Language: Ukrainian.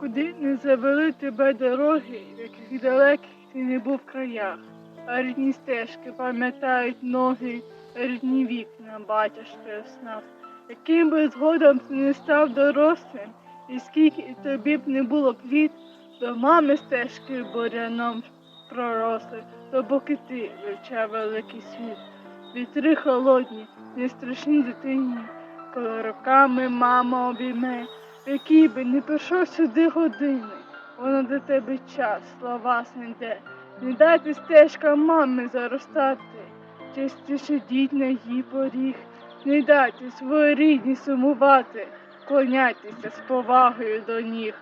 Куди не завели тебе дороги, яких далеких ти не був краях, а рідні стежки пам'ятають ноги, рідні вікна батюшки в снах. Яким би згодом ти не став дорослим, і скільки тобі б не було плід, до мами стежки буряном проросли, то поки ти вивчав великий світ. Вітри холодні, не страшні дитині, коли роками мама обійме, в якій би не прийшов сюди години, воно до тебе час, слова знайде. Не дайте стежка мами заростати, частіше діть на її поріг, не дайте своїй сумувати, клоняйтеся з повагою до ніг.